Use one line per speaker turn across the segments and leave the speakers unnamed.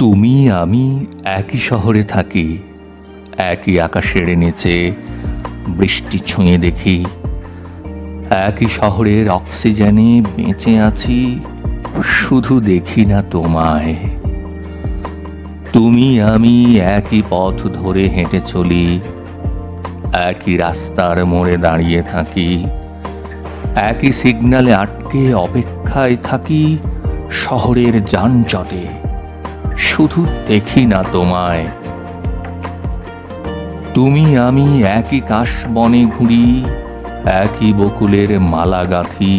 তুমি, আমি একই শহরে থাকি, একই আকাশের নিচে বৃষ্টি ছুঁয়ে দেখি, একই শহরের অক্সিজেনে বেঁচে আছি, শুধু দেখি না তোমায়। তুমি, আমি একই পথ ধরে হেঁটে চলি, একই রাস্তার মোড়ে দাঁড়িয়ে থাকি, একই সিগনালে আটকে অপেক্ষায় থাকি শহরের যানজটে। শুধু দেখি না তোমায়। তুমি আমি একই কাশ বনে ঘুরি, একই বকুলের মালা গাঁথি,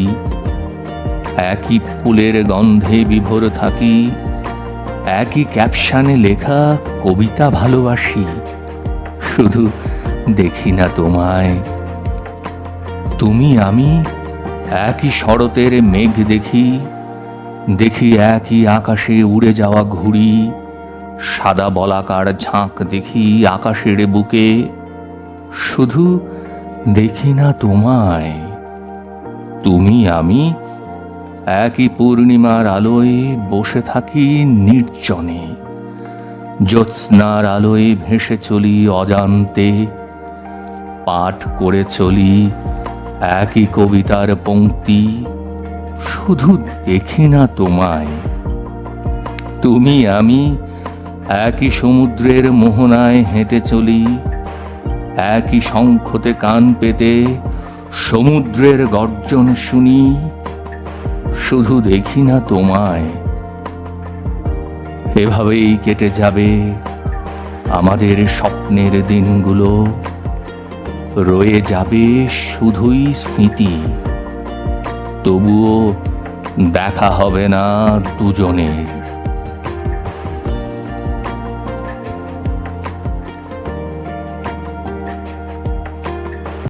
একই ফুলের গন্ধে বিভোর থাকি, একই ক্যাপশানে লেখা কবিতা ভালোবাসি, শুধু দেখি না তোমায়। তুমি আমি একই শরতের মেঘ দেখি দেখি একই আকাশে উড়ে যাওয়া ঘুড়ি। সাদা বলাকার ঝাঁক দেখি আকাশের বুকে। শুধু দেখি না তোমায়, তুমি আমি একই পূর্ণিমার আলোয় বসে থাকি নির্জনে। জ্যোৎস্নার আলোয় ভেসে চলি অজান্তে, পাঠ করে চলি একই কবিতার পংক্তি শুধু দেখি না তোমায়। তুমি, আমি একই সমুদ্রের মোহনায় হেঁটে চলি, একই শঙ্খতে কান পেতে সমুদ্রের গর্জন শুনি, শুধু দেখি না তোমায়। এভাবেই কেটে যাবে আমাদের স্বপ্নের দিনগুলো, রয়ে যাবে শুধুই স্মৃতি। তবুও দেখা হবে না দুজনের